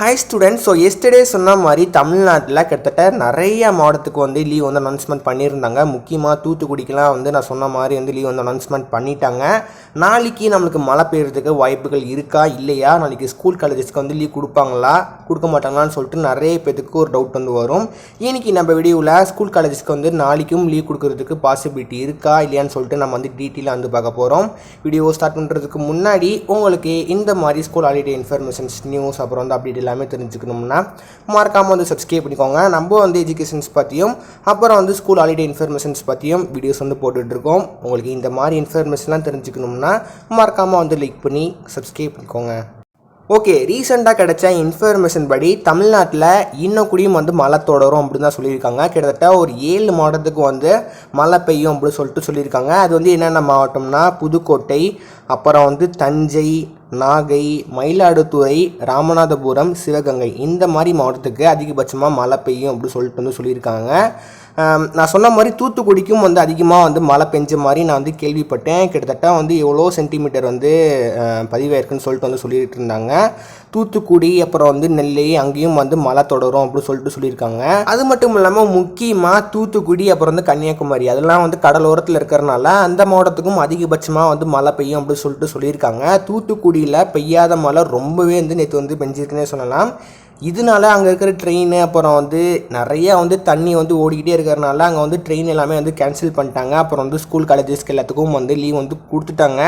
Hi students so yesterday சொன்ன மாதிரி தமிழ்நாட்டில் கிட்டத்தட்ட நிறைய மாவட்டத்துக்கு வந்து லீவ் வந்து அனௌன்ஸ்மெண்ட் பண்ணியிருந்தாங்க. முக்கியமாக தூத்துக்குடிக்கெலாம் வந்து நான் சொன்ன மாதிரி வந்து லீவ் வந்து அனௌன்ஸ்மெண்ட் பண்ணிட்டாங்க. நாளைக்கு நம்மளுக்கு மழை பெய்யறதுக்கு வாய்ப்புகள் இருக்கா இல்லையா? நாளைக்கு ஸ்கூல் காலேஜஸ்க்கு வந்து லீவ் கொடுப்பாங்களா கொடுக்க மாட்டாங்களான்னு சொல்லிட்டு நிறைய பேத்துக்கு ஒரு டவுட் வந்து வரும். இன்னைக்கு நம்ம வீடியோவில் ஸ்கூல் காலேஜஸ்க்கு வந்து நாளைக்கும் லீவ் கொடுக்கறதுக்கு பாசிபிலிட்டி இருக்கா இல்லையான்னு சொல்லிட்டு நம்ம வந்து டீட்டெயிலாக வந்து பார்க்க போகிறோம் வீடியோ ஸ்டார்ட் பண்ணுறதுக்கு முன்னாடி உங்களுக்கு இந்த மாதிரி ஸ்கூல் ஹாலிடே இன்ஃபர்மேஷன்ஸ் நியூஸ் அப்புறம் வந்து அப்டேட் எல்லாமே தெரிஞ்சுக்கணும்னா மறக்காமல் வந்து சப்ஸ்கிரைப் பண்ணிக்கோங்க. நம்ம வந்து எஜுகேஷன்ஸ் பற்றியும் அப்புறம் வந்து ஸ்கூல் ஹாலிடே இன்ஃபர்மேஷன்ஸ் பற்றியும் வீடியோஸ் வந்து போட்டுட்ருக்கோம். உங்களுக்கு இந்த மாதிரி இன்ஃபர்மேஷன்லாம் தெரிஞ்சுக்கணும்னா மறக்காமல் வந்து லைக் பண்ணி சப்ஸ்கிரைப் பண்ணிக்கோங்க. ஓகே ரீசெண்டாக கிடைச்ச இன்ஃபர்மேஷன் படி தமிழ்நாட்டில் இன்னும் கூடியும் வந்து மழை தொடரும் அப்படின்னு தான் சொல்லியிருக்காங்க. கிட்டத்தட்ட ஒரு ஏழு மாவட்டத்துக்கு வந்து மழை பெய்யும் அப்படின்னு சொல்லிட்டு சொல்லியிருக்காங்க. அது வந்து என்னென்ன மாவட்டம்னா புதுக்கோட்டை அப்புறம் வந்து தஞ்சை நாகை மயிலாடுதுறை ராமநாதபுரம் சிவகங்கை. இந்த மாதிரி மாவட்டத்துக்கு அதிகபட்சமாக மழை பெய்யும் அப்படின்னு சொல்லிட்டு வந்து சொல்லியிருக்காங்க. நான் சொன்ன மாதிரி தூத்துக்குடிக்கும் வந்து அதிகமாக வந்து மழை பெஞ்ச மாதிரி நான் வந்து கேள்விப்பட்டேன். கிட்டத்தட்ட வந்து எவ்வளோ சென்டிமீட்டர் வந்து பதிவாயிருக்குன்னு சொல்லிட்டு வந்து சொல்லிட்டு இருந்தாங்க. தூத்துக்குடி அப்புறம் வந்து நெல்லை அங்கேயும் வந்து மழை தொடரும் அப்படின்னு சொல்லிட்டு சொல்லியிருக்காங்க. அது மட்டும் இல்லாமல் முக்கியமாக தூத்துக்குடி அப்புறம் வந்து கன்னியாகுமரி. அதெல்லாம் வந்து கடலோரத்தில் இருக்கிறனால அந்த மாவட்டத்துக்கும் அதிகபட்சமாக வந்து மழை பெய்யும் அப்படின்னு சொல்லிட்டு சொல்லியிருக்காங்க. தூத்துக்குடி தூத்துக்குடியில் பெய்யாத மழை ரொம்பவே வந்து நேற்று வந்து பெஞ்சிருக்குன்னே சொல்லலாம். இதனால அங்கே இருக்கிற ட்ரெயின் அப்புறம் வந்து நிறைய வந்து தண்ணி வந்து ஓடிக்கிட்டே இருக்கிறனால அங்கே வந்து ட்ரெயின் எல்லாமே வந்து கேன்சல் பண்ணிட்டாங்க. அப்புறம் வந்து ஸ்கூல் காலேஜஸ்க்கு எல்லாத்துக்கும் வந்து லீவ் வந்து கொடுத்துட்டாங்க.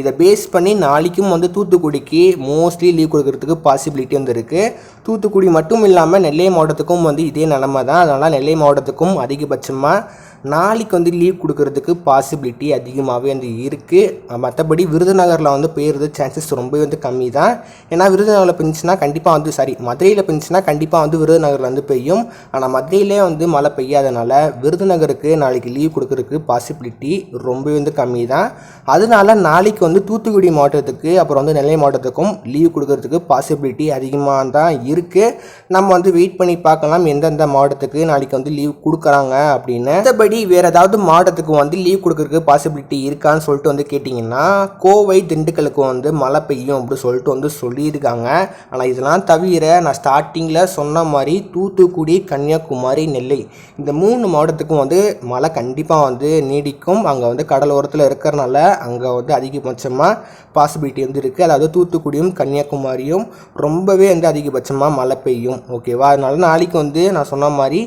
இதை பேஸ் பண்ணி நாளைக்கும் வந்து தூத்துக்குடிக்கு மோஸ்ட்லி லீவ் கொடுக்கறதுக்கு பாசிபிலிட்டி வந்து இருக்குது தூத்துக்குடி மட்டும் இல்லாமல் நெல்லை மாவட்டத்துக்கும் வந்து இதே நிலமை தான். அதனால் நெல்லை மாவட்டத்துக்கும் அதிகபட்சமாக நாளைக்கு வந்து லீவ் கொடுக்கறதுக்கு பாசிபிலிட்டி அதிகமாகவே வந்து இருக்குது மற்றபடி விருதுநகரில் வந்து போயிடுறது சான்சஸ் ரொம்பவே வந்து கம்மி தான் ஏன்னா விருதுநகரில் பெஞ்சுன்னா கண்டிப்பாக வந்து சாரி மதுரை மதுரையில் பெஞ்சுன்னா கண்டிப்பாக வந்து விருதுநகரில் வந்து பெய்யும். ஆனால் மதுரையிலே வந்து மழை பெய்யாதனால விருதுநகருக்கு நாளைக்கு லீவ் கொடுக்கறதுக்கு பாசிபிலிட்டி ரொம்ப வந்து கம்மி தான் அதனால நாளைக்கு வந்து தூத்துக்குடி மாவட்டத்துக்கு அப்புறம் வந்து நெல்லை மாவட்டத்துக்கும் லீவ் கொடுக்கறதுக்கு பாசிபிலிட்டி அதிகமாக தான் இருக்குது நம்ம வந்து வெயிட் பண்ணி பார்க்கலாம் எந்தெந்த மாவட்டத்துக்கு நாளைக்கு வந்து லீவ் கொடுக்குறாங்க அப்படின்னு. மற்றபடி வேறு ஏதாவது மாவட்டத்துக்கு வந்து லீவ் கொடுக்கறதுக்கு பாசிபிலிட்டி இருக்கான்னு சொல்லிட்டு வந்து கேட்டிங்கன்னா கோவை திண்டுக்கலுக்கு வந்து மழை பெய்யும் அப்படின்னு சொல்லிட்டு வந்து சொல்லியிருக்காங்க. ஆனால் இதெல்லாம் தவிர நான் ஸ்டார்டிங்கில் சொன்ன மாதிரி தூத்துக்குடி கன்னியாகுமரி நெல்லை. இந்த மூணு மாவட்டத்துக்கும் வந்து மழை கண்டிப்பாக வந்து நீடிக்கும். அங்கே வந்து கடலோரத்தில் இருக்கிறனால அங்கே வந்து அதிகபட்சமாக பாசிபிலிட்டி வந்து இருக்குது அதாவது தூத்துக்குடியும் கன்னியாகுமரியும் ரொம்பவே வந்து அதிகபட்சமாக மழை பெய்யும். ஓகேவா அதனால நாளைக்கு வந்து நான் சொன்ன மாதிரி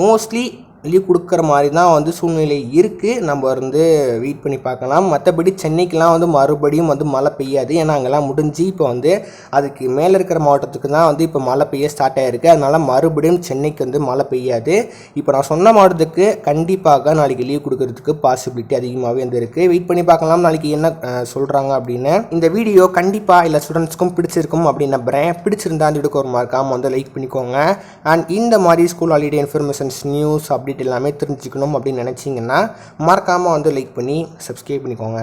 மோஸ்ட்லி லீவ் கொடுக்குற மாதிரி தான் வந்து சூழ்நிலை இருக்குது நம்ம வந்து வெயிட் பண்ணி பார்க்கலாம். மற்றபடி சென்னைக்கெலாம் வந்து மறுபடியும் வந்து மழை பெய்யாது. ஏன்னா அங்கெல்லாம் முடிஞ்சு இப்போ வந்து அதுக்கு மேலே இருக்கிற மாவட்டத்துக்கு தான் வந்து இப்போ மழை பெய்ய ஸ்டார்ட் ஆகிருக்கு அதனால் மறுபடியும் சென்னைக்கு வந்து மழை பெய்யாது. இப்போ நான் சொன்ன மாவட்டத்துக்கு கண்டிப்பாக நாளைக்கு லீவ் கொடுக்கறதுக்கு பாசிபிலிட்டி அதிகமாகவே வந்து இருக்குது வெயிட் பண்ணி பார்க்கலாம். நாளைக்கு என்ன சொல்கிறாங்க அப்படின்னு. இந்த வீடியோ கண்டிப்பாக இல்லை ஸ்டூடெண்ட்ஸ்க்கும் பிடிச்சிருக்கும் அப்படின்னு நம்புகிறேன் பிடிச்சிருந்தா அந்த வீடியோக்கு ஒரு மறக்காமல் வந்து லைக் பண்ணிக்கோங்க. அண்ட் இந்த மாதிரி school holiday informations news update எல்லாமே தெரிஞ்சுக்கணும் அப்படின்னு நினச்சிங்கன்னா மறக்காமல் வந்து லைக் பண்ணி சப்ஸ்கிரைப் பண்ணிக்கோங்க.